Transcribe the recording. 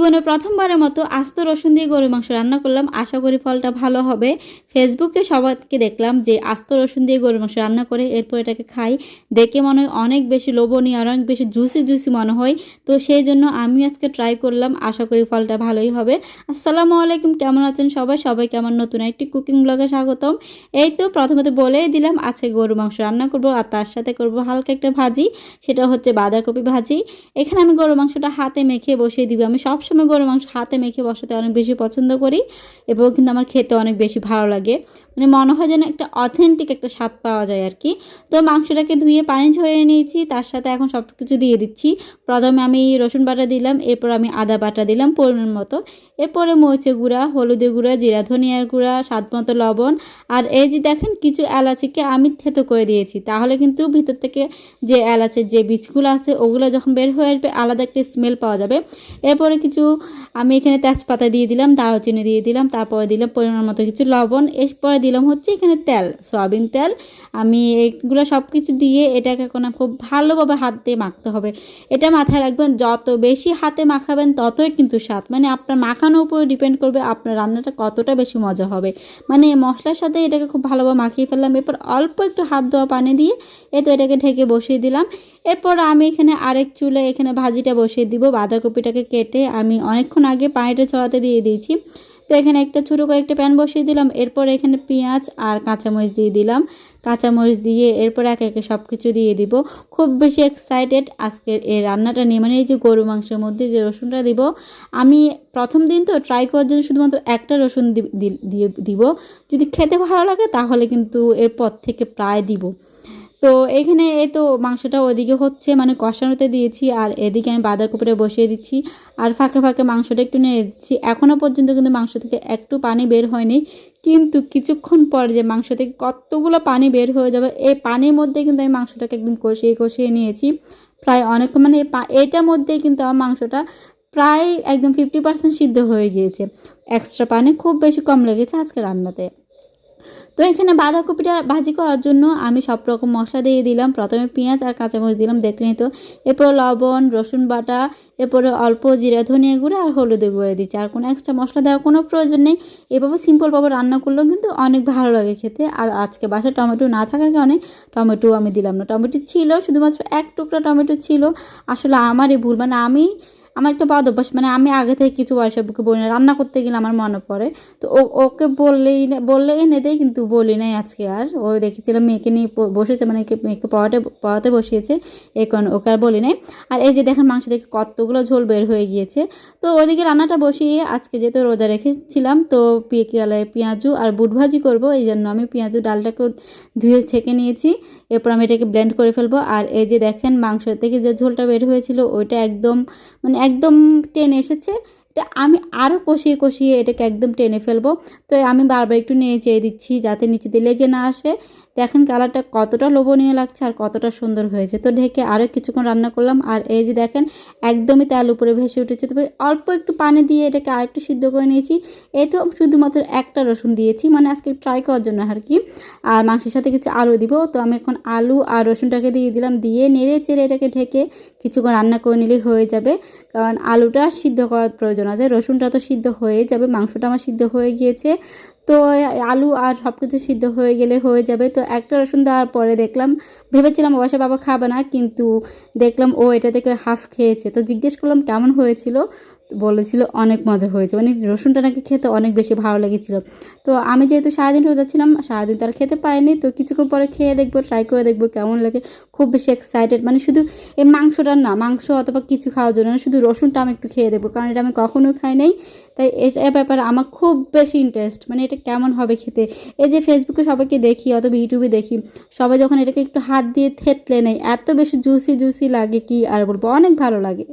জীবনে প্রথমবারের মতো আস্ত রসুন দিয়ে গরুর মাংস রান্না করলাম। আশা করি ফলটা ভালো হবে। ফেসবুকে সবাইকে দেখলাম যে আস্ত রসুন দিয়ে গরুর মাংস রান্না করে, এরপর এটাকে খাই। দেখে মনে হয় অনেক বেশি লোভনীয়, আর অনেক বেশি জুসি জুসি মনে হয়। তো সেই জন্য আমি আজকে ট্রাই করলাম। আশা করি ফলটা ভালোই হবে। আসসালামু আলাইকুম, কেমন আছেন সবাই? সবাইকে আমার নতুন একটি কুকিং ব্লগে স্বাগতম। এই তো প্রথমত বলেই দিলাম, আজকে গরু মাংস রান্না করব, আর তার সাথে করব হালকা একটা ভাজি। সেটা হচ্ছে বাঁধাকপি ভাজি। এখানে আমি গরু মাংসটা হাতে মেখে বসিয়ে দিব। আমি সবসময় গরু মাংস হাতে মেখে বসাতে অনেক বেশি পছন্দ করি এবং কিন্তু আমার খেতে অনেক বেশি ভালো লাগে। মানে মনে হয় যেন একটা অথেন্টিক একটা স্বাদ পাওয়া যায় আর কি। তো মাংসটাকে ধুয়ে পানি ঝরিয়ে নিয়েছি, তার সাথে এখন সব কিছু দিয়ে দিচ্ছি। প্রথমে আমি রসুন বাটা দিলাম, এরপর আমি আদা বাটা দিলাম পরিমাণ মতো। এরপরে মরিচের গুঁড়া, হলুদের গুঁড়া, জিরা ধনিয়ার গুঁড়া, স্বাদ মতো লবণ। আর এই যে দেখেন কিছু এলাচিকে আমি থেতো করে দিয়েছি, তাহলে কিন্তু ভিতর থেকে যে এলাচের যে বীজগুলো আছে, ওগুলো যখন বের হয়ে আসবে, আলাদা একটা স্মেল পাওয়া যাবে। এরপরে কিছু আমি এখানে তেজপাতা দিয়ে দিলাম, দারুচিনি দিয়ে দিলাম, তারপরে দিলাম পরিমাণ মতো কিছু লবণ, এরপরে দিলাম হচ্ছে এখানে তেল, সয়াবিন তেল। আমি এগুলো সব কিছু দিয়ে এটাকে এখন খুব ভালোভাবে হাত দিয়ে মাখতে হবে। এটা মাথায় রাখবেন, যত বেশি হাতে মাখাবেন ততই কিন্তু স্বাদ। মানে আপনার মাখানোর উপরে ডিপেন্ড করবে আপনার রান্নাটা কতটা বেশি মজা হবে। মানে মশলার সাথে এটাকে খুব ভালোভাবে মাখিয়ে ফেললাম, এরপর অল্প একটু হাত ধোয়া পানি দিয়ে এই তো এটাকে ঢেকে বসিয়ে দিলাম। এরপর আমি এখানে আরেক চুলে এখানে ভাজিটা বসিয়ে দিব, বাঁধাকপিটাকে কেটে আমি অনেকক্ষণ আগে পানিটা ছড়াতে দিয়ে দিয়েছি। তো এখানে একটা ছোটো করে একটা প্যান বসিয়ে দিলাম। এরপর এখানে পেঁয়াজ আর কাঁচামরিচ দিয়ে দিলাম। কাঁচামরিচ দিয়ে এরপর একে একে সব কিছু দিয়ে দিব। খুব বেশি এক্সাইটেড আজকের এই রান্নাটা নিয়ে মানে এই যে গরু মাংসের মধ্যে যে রসুনটা দিব, আমি প্রথম দিন তো ট্রাই করার জন্য শুধুমাত্র একটা রসুন দিয়ে দিব। যদি খেতে ভালো লাগে তাহলে কিন্তু এরপর থেকে প্রায় দিব। তো এখানে এই তো মাংসটা ওদিকে হচ্ছে মানে কষানোতে দিয়েছি আর এদিকে আমি বাঁধাকপিটা বসিয়ে দিচ্ছি আর ফাঁকে ফাঁকে মাংসটা একটু নিয়ে দিচ্ছি। এখনও পর্যন্ত কিন্তু মাংস থেকে একটু পানি বের হয়নি, কিন্তু কিছুক্ষণ পর যে মাংস থেকে কতগুলো পানি বের হয়ে যাবে, এই পানির মধ্যে কিন্তু আমি মাংসটাকে একদম কষিয়ে কষিয়ে নিয়েছি। প্রায় অনেক মানে এটার মধ্যেই কিন্তু আমার মাংসটা প্রায় একদম ফিফটি পার্সেন্ট সিদ্ধ হয়ে গিয়েছে। এক্সট্রা পানি খুব বেশি কম লেগেছে আজকে রান্নাতে। তো এখানে বাঁধাকপিটা ভাজি করার জন্য আমি সব রকম মশলা দিয়ে দিলাম। প্রথমে পেঁয়াজ আর কাঁচামরিচ দিলাম দেখলেই তো। এরপর লবণ, রসুন বাটা, এরপরে অল্প জিরা, ধনিয়া গুঁড়ো আর হলুদে গুঁড়ো দিচ্ছি। আর কোনো এক্সট্রা মশলা দেওয়ার কোনো প্রয়োজন নেই। এভাবে সিম্পলভাবে রান্না করলেও কিন্তু অনেক ভালো লাগে খেতে। আর আজকে বাসায় টমেটো না থাকার কারণে টমেটো আমি দিলাম না। টমেটো ছিল, শুধুমাত্র এক টুকরা টমেটো ছিল। আসলে আমারই ভুল মানে আমি আমার একটা বদ অভ্যাস মানে আমি আগে থেকে কিছু বয়সবকে বলি না রান্না করতে গেলে আমার মনে পড়ে। তো ওকে বললেই, বললে এনে দেয়, কিন্তু বলি নাই আজকে আর। ও দেখেছিলাম মেয়েকে নিয়ে বসেছে মানে মেয়েকে পড়াতে পড়াতে বসিয়েছে এই কারণ ওকে আর বলি নাই। আর এই যে দেখেন মাংস দেখে কতগুলো ঝোল বের হয়ে গিয়েছে। তো ওইদিকে রান্নাটা বসিয়ে আজকে যেহেতু রোজা রেখেছিলাম, তো পেঁয়ালে পেঁয়াজু আর বুট ভাজি করব, এই জন্য আমি পেঁয়াজু ডালটাকে ধুয়ে ছেঁকে নিয়েছি। এরপর আমি এটাকে ব্লেন্ড করে ফেলব। আর এই যে দেখেন মাংস থেকে যে ঝোলটা বের হয়েছিল, ওইটা একদম মানে একদম টেন এসেছে। এটা আমি আরও কষিয়ে কষিয়ে এটাকে একদম টেনে ফেলব। তো আমি বারবার একটু নিয়ে চেয়ে দিচ্ছি যাতে নিচেতে লেগে না আসে। দেখেন কালারটা কতটা লোভনীয় লাগছে আর কতটা সুন্দর হয়েছে। তো ঢেকে আরও কিছুক্ষণ রান্না করলাম আর এই যে দেখেন একদমই তেল উপরে ভেসে উঠেছে। তবে অল্প একটু পানি দিয়ে এটাকে আরেকটু সিদ্ধ করে নিয়েছি। এই তো শুধুমাত্র একটা রসুন দিয়েছি। মানে আজকে ট্রাই করার জন্য আর কি। আর মাংসের সাথে কিছু আলু দিব। তো আমি এখন আলু আর রসুনটাকে দিয়ে দিলাম। দিয়ে নেড়ে চেড়ে এটাকে ঢেকে কিছুক্ষণ রান্না করে নিলেই হয়ে যাবে। কারণ আলুটা সিদ্ধ করার প্রয়োজন আছে রসুনটা তো সিদ্ধ হয়ে যাবে, মাংসটা আমার সিদ্ধ হয়ে গিয়েছে। তো আলু আর সব কিছু সিদ্ধ হয়ে গেলে হয়ে যাবে। তো একটা রসুন দেওয়ার পরে দেখলাম, ভেবেছিলাম অবশ্য বাবা খাবে না, কিন্তু দেখলাম ও এটা থেকে হাফ খেয়েছে। তো জিজ্ঞেস করলাম কেমন হয়েছিল? বলেছিল, অনেক মজা হয়েছে। মানে রসুনটা নাকি খেতে অনেক বেশি ভালো লেগেছিল। তো আমি যেহেতু সারাদিন রোজা ছিলাম, সারাদিন তার খেতে পারিনি, তো কিছুক্ষণ পরে খেয়ে দেখব ট্রাই করে দেখব কেমন লাগে। খুব বেশি এক্সাইটেড মানে শুধু এই মাংসটা না, মাংস অথবা কিছু খাওয়ার জন্য শুধু রসুনটা আমি একটু খেয়ে দেখব, কারণ এটা আমি কখনোই খাই নাই। তাই এটা ব্যাপারে আমার খুব বেশি ইন্টারেস্ট মানে এটা কেমন হবে খেতে। এই যে ফেসবুকে সবাইকে দেখি অথবা ইউটিউবে দেখি, সবাই যখন এটাকে একটু হাত দিয়ে থেতলে নেয়, এত বেশি জুসি জুসি লাগে কি আর বলব? অনেক ভালো লাগে।